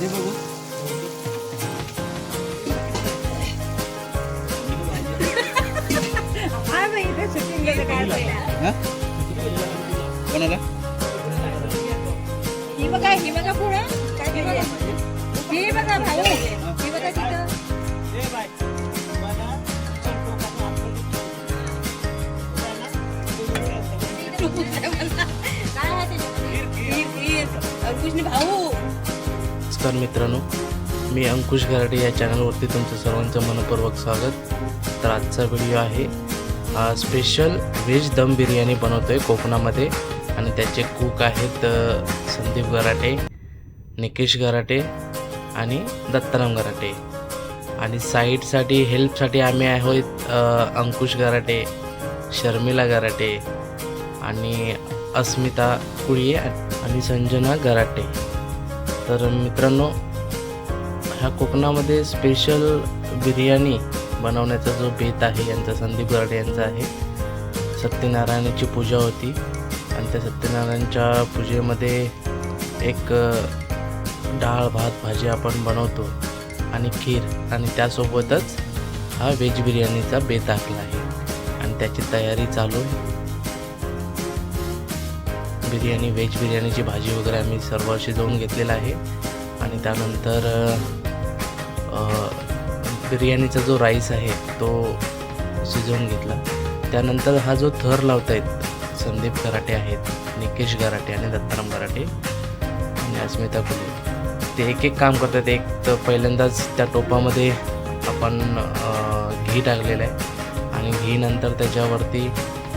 दे बघू. कोणाला? ही बघा ही बघा पुढे. ही बघा. भाऊ. ही बघा तिथं. भाऊ. नमस्कार मित्रांनो मी अंकुश घराडे या चॅनलवरती तुमचं सर्वांचं मनपूर्वक स्वागत. तर आजचा व्हिडिओ आहे स्पेशल व्हेज दम बिर्याणी बनवतो आहे कोकणामध्ये आणि त्याचे कुक आहेत संदीप गराटे निकेश गराटे आणि दत्ताराम गराटे आणि साईडसाठी हेल्पसाठी आम्ही आहोत अंकुश गराटे शर्मिला गराटे आणि अस्मिता कुळिये आणि संजना गराटे तर मित्रांनो ह्या कोकणामध्ये स्पेशल बिर्याणी बनवण्याचा जो बेत आहे यांचा संदीप गराडे यांचा आहे. सत्यनारायणाची पूजा होती आणि त्या सत्यनारायणच्या पूजेमध्ये एक डाळ भात भाजी आपण बनवतो आणि खीर आणि त्यासोबतच हा व्हेज बिर्याणीचा बेत आखला आहे. आणि त्याची तयारी चालू आहे. बिर्याणी व्हेज बिर्याणीची भाजी वगैरे आम्ही सर्व शिजवून घेतलेलं आहे. आणि त्यानंतर बिर्याणीचा जो राईस आहे तो शिजवून घेतला. त्यानंतर हा जो थर लावत आहेत संदीप गराटे आहेत निकेश गराटे आणि दत्ताराम गराटे आणि अस्मिता कुले ते एक एक काम करतात. एक तर पहिल्यांदाच त्या टोपामध्ये आपण घी टाकलेलं आहे. आणि घी नंतर त्याच्यावरती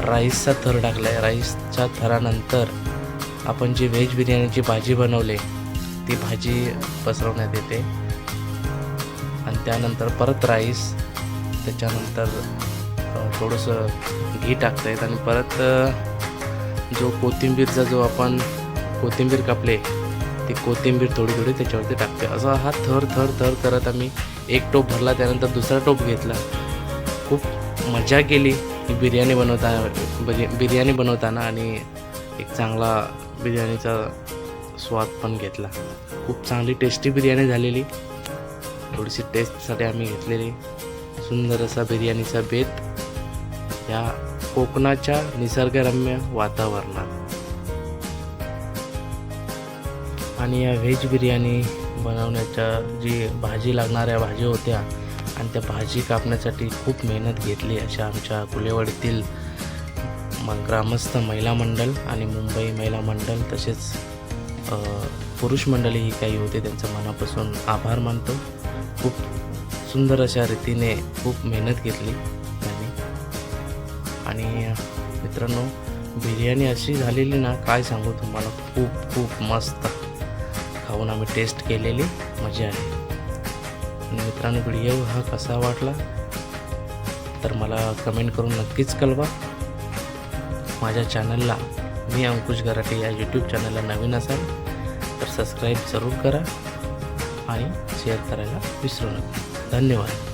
राईसचा थर टाकला आहे राईसच्या थरानंतर आपण जी व्हेज बिर्याणीची भाजी बनवली ती भाजी पसरवण्यात येते. आणि त्यानंतर परत राईस त्याच्यानंतर थोडंसं घी टाकता येत आणि परत जो कोथिंबीरचा जो आपण कोथिंबीर कापले ती कोथिंबीर थोडी थोडी त्याच्यावरती टाकते. असा हा थर थर थर करत आम्ही एक टोप भरला त्यानंतर दुसरा टोप घेतला. खूप मजा केली. बिर्याणी बनवता बिर्या- बिर्याणी बनवताना आणि एक चांगला बिर्याणीचा स्वाद पण घेतला. खूप चांगली टेस्टी बिर्याणी झालेली. थोडीशी टेस्टसाठी आम्ही घेतलेली. सुंदर असा बिर्याणीचा बेत या कोकणाच्या निसर्गरम्य वातावरणात. आणि या व्हेज बिर्याणी बनवण्याच्या जी भाजी लागणाऱ्या भाज्या होत्या आणि त्या भाजी कापण्यासाठी खूप मेहनत घेतली अशा आमच्या कुलेवाडीतील म ग्रामस्थ महिला मंडळ आणि मुंबई महिला मंडळ तसेच पुरुष पुरुष मंडळीही काही होते त्यांचं मनापासून आभार मानतो. खूप सुंदर अशा रीतीने खूप मेहनत घेतली त्यांनी. आणि मित्रांनो बिर्याणी अशी झालेली ना काय सांगू तुम्हाला खूप खूप मस्त. खाऊन आम्ही टेस्ट केलेली मजा आहे मित्रांनो व्हिडिओ हा कसा वाटला? तर मला कमेंट करून नक्कीच कळवा. माझ्या चॅनलला मी अंकुश गराटे या यूट्यूब चॅनलला नवीन असाल तर सबस्क्राईब जरूर करा आणि शेअर करायला विसरू नका. धन्यवाद.